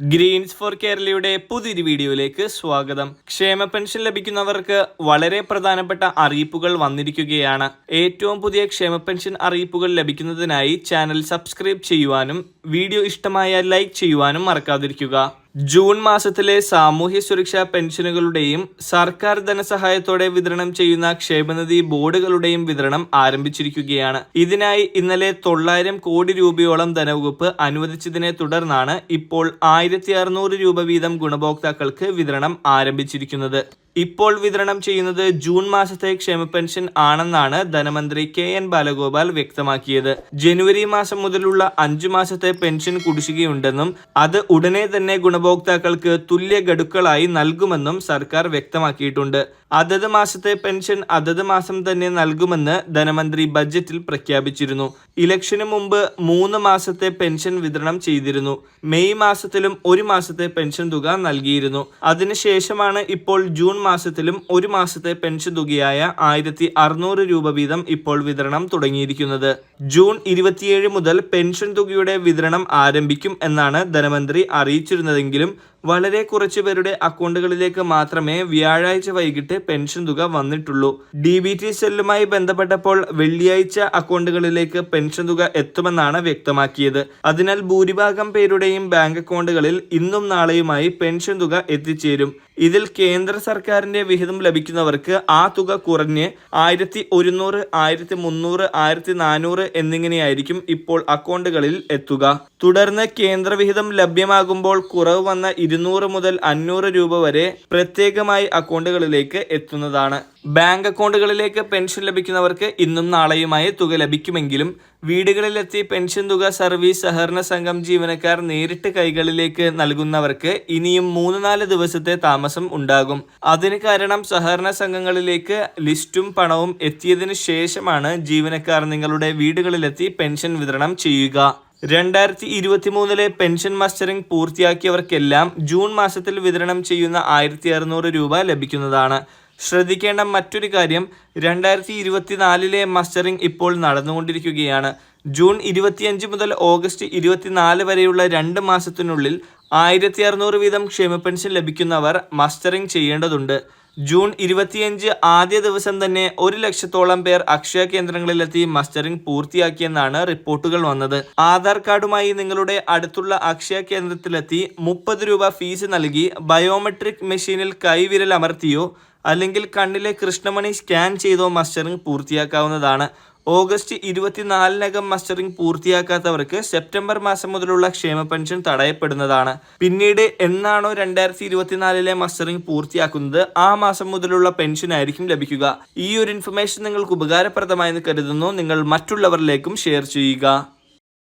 Green's four കേരളയുടെ പുതിയൊരു വീഡിയോയിലേക്ക് സ്വാഗതം. ക്ഷേമ പെൻഷൻ ലഭിക്കുന്നവർക്ക് വളരെ പ്രധാനപ്പെട്ട അറിയിപ്പുകൾ വന്നിരിക്കുകയാണ്. ഏറ്റവും പുതിയ ക്ഷേമ പെൻഷൻ അറിയിപ്പുകൾ ലഭിക്കുന്നതിനായി ചാനൽ സബ്സ്ക്രൈബ് ചെയ്യുവാനും വീഡിയോ ഇഷ്ടമായ ലൈക്ക് ചെയ്യുവാനും മറക്കാതിരിക്കുക. ജൂൺ മാസത്തിലെ സാമൂഹ്യ സുരക്ഷാ പെൻഷനുകളുടെയും സർക്കാർ ധനസഹായത്തോടെ വിതരണം ചെയ്യുന്ന ക്ഷേമനിധി ബോർഡുകളുടെയും വിതരണം ആരംഭിച്ചിരിക്കുകയാണ്. ഇതിനായി ഇന്നലെ തൊള്ളായിരം കോടി രൂപയോളം ധനവകുപ്പ് അനുവദിച്ചതിനെ തുടർന്നാണ് ഇപ്പോൾ ആയിരത്തി രൂപ വീതം ഗുണഭോക്താക്കൾക്ക് വിതരണം ആരംഭിച്ചിരിക്കുന്നത്. ഇപ്പോൾ വിതരണം ചെയ്യുന്നത് ജൂൺ മാസത്തെ ക്ഷേമ പെൻഷൻ ആണെന്നാണ് ധനമന്ത്രി കെ എൻ ബാലഗോപാൽ വ്യക്തമാക്കിയത്. ജനുവരി മാസം മുതലുള്ള അഞ്ചു മാസത്തെ പെൻഷൻ കുടിശ്ശികയുണ്ടെന്നും അത് ഉടനെ തന്നെ ഗുണഭോക്താക്കൾക്ക് തുല്യ ഗഡുക്കളായി നൽകുമെന്നും സർക്കാർ വ്യക്തമാക്കിയിട്ടുണ്ട്. അതത് മാസത്തെ പെൻഷൻ അതത് മാസം തന്നെ നൽകുമെന്ന് ധനമന്ത്രി ബജറ്റിൽ പ്രഖ്യാപിച്ചിരുന്നു. ഇലക്ഷന് മുമ്പ് മൂന്ന് മാസത്തെ പെൻഷൻ വിതരണം ചെയ്തിരുന്നു. മെയ് മാസത്തിലും ഒരു മാസത്തെ പെൻഷൻ തുക നൽകിയിരുന്നു. അതിനുശേഷമാണ് ഇപ്പോൾ ജൂൺ മാസത്തിലും ഒരു മാസത്തെ പെൻഷൻ തുകയായ ആയിരത്തി അറുന്നൂറ് രൂപ വീതം ഇപ്പോൾ വിതരണം തുടങ്ങിയിരിക്കുന്നത്. ജൂൺ ഇരുപത്തിയേഴ് മുതൽ പെൻഷൻ തുകയുടെ വിതരണം ആരംഭിക്കും എന്നാണ് ധനമന്ത്രി അറിയിച്ചിരുന്നതെങ്കിലും വളരെ കുറച്ചു പേരുടെ അക്കൗണ്ടുകളിലേക്ക് മാത്രമേ വ്യാഴാഴ്ച വൈകിട്ട് പെൻഷൻ തുക വന്നിട്ടുള്ളൂ. ഡി ബി ടി സെല്ലുമായി ബന്ധപ്പെട്ടപ്പോൾ വെള്ളിയാഴ്ച അക്കൗണ്ടുകളിലേക്ക് പെൻഷൻ തുക എത്തുമെന്നാണ് വ്യക്തമാക്കിയത്. അതിനാൽ ഭൂരിഭാഗം പേരുടെയും ബാങ്ക് അക്കൗണ്ടുകളിൽ ഇന്നും നാളെയുമായി പെൻഷൻ തുക എത്തിച്ചേരും. ഇതിൽ കേന്ദ്ര സർക്കാരിന്റെ വിഹിതം ലഭിക്കുന്നവർക്ക് ആ തുക കുറഞ്ഞ് ആയിരത്തി ഒരുന്നൂറ് ആയിരത്തി മുന്നൂറ് ആയിരത്തി നാനൂറ് എന്നിങ്ങനെയായിരിക്കും ഇപ്പോൾ അക്കൗണ്ടുകളിൽ എത്തുക. തുടർന്ന് കേന്ദ്രവിഹിതം ലഭ്യമാകുമ്പോൾ കുറവ് വന്ന ഇരുന്നൂറ് മുതൽ അഞ്ഞൂറ് രൂപ വരെ പ്രത്യേകമായി അക്കൗണ്ടുകളിലേക്ക് എത്തുന്നതാണ്. ബാങ്ക് അക്കൗണ്ടുകളിലേക്ക് പെൻഷൻ ലഭിക്കുന്നവർക്ക് ഇന്നും നാളെയുമായി തുക ലഭിക്കുമെങ്കിലും വീടുകളിലെത്തി പെൻഷൻ തുക സർവീസ് സഹകരണ സംഘം ജീവനക്കാർ നേരിട്ട് കൈകളിലേക്ക് നൽകുന്നവർക്ക് ഇനിയും മൂന്ന് നാല് ദിവസത്തെ താമസം ഉണ്ടാകും. അതിന് കാരണം സഹകരണ സംഘങ്ങളിലേക്ക് ലിസ്റ്റും പണവും എത്തിയതിന് ശേഷമാണ് ജീവനക്കാർ നിങ്ങളുടെ വീടുകളിലെത്തി പെൻഷൻ വിതരണം ചെയ്യുക. രണ്ടായിരത്തി ഇരുപത്തി മൂന്നിലെ പെൻഷൻ മസ്റ്ററിംഗ് പൂർത്തിയാക്കിയവർക്കെല്ലാം ജൂൺ മാസത്തിൽ വിതരണം ചെയ്യുന്ന ആയിരത്തി അറുന്നൂറ് രൂപ ലഭിക്കുന്നതാണ്. ശ്രദ്ധിക്കേണ്ട മറ്റൊരു കാര്യം രണ്ടായിരത്തി ഇരുപത്തിനാലിലെ മസ്റ്ററിംഗ് ഇപ്പോൾ നടന്നുകൊണ്ടിരിക്കുകയാണ്. ജൂൺ ഇരുപത്തിയഞ്ച് മുതൽ ഓഗസ്റ്റ് ഇരുപത്തിനാല് വരെയുള്ള രണ്ട് മാസത്തിനുള്ളിൽ ആയിരത്തി അറുന്നൂറ് വീതം ക്ഷേമ പെൻഷൻ ലഭിക്കുന്നവർ മസ്റ്ററിംഗ് ചെയ്യേണ്ടതുണ്ട്. ജൂൺ ഇരുപത്തിയഞ്ച് ആദ്യ ദിവസം തന്നെ ഒരു ലക്ഷത്തോളം പേർ അക്ഷയ കേന്ദ്രങ്ങളിലെത്തി മസ്റ്ററിംഗ് പൂർത്തിയാക്കിയെന്നാണ് റിപ്പോർട്ടുകൾ വന്നത്. ആധാർ കാർഡുമായി നിങ്ങളുടെ അടുത്തുള്ള അക്ഷയ കേന്ദ്രത്തിലെത്തി മുപ്പത് രൂപ ഫീസ് നൽകി ബയോമെട്രിക് മെഷീനിൽ കൈവിരൽ അമർത്തിയോ അല്ലെങ്കിൽ കണ്ണിലെ കൃഷ്ണമണി സ്കാൻ ചെയ്തോ മസ്റ്ററിംഗ് പൂർത്തിയാക്കാവുന്നതാണ്. ഓഗസ്റ്റ് ഇരുപത്തിനാലിനകം മസ്റ്ററിംഗ് പൂർത്തിയാക്കാത്തവർക്ക് സെപ്റ്റംബർ മാസം മുതലുള്ള ക്ഷേമ പെൻഷൻ തടയപ്പെടുന്നതാണ്. പിന്നീട് എന്നാണോ രണ്ടായിരത്തി ഇരുപത്തിനാലിലെ മസ്റ്ററിംഗ് പൂർത്തിയാക്കുന്നത് ആ മാസം മുതലുള്ള പെൻഷൻ ആയിരിക്കും ലഭിക്കുക. ഈ ഒരു ഇൻഫർമേഷൻ നിങ്ങൾക്ക് ഉപകാരപ്രദമായെന്ന് കരുതുന്നു. നിങ്ങൾ മറ്റുള്ളവരിലേക്കും ഷെയർ ചെയ്യുക.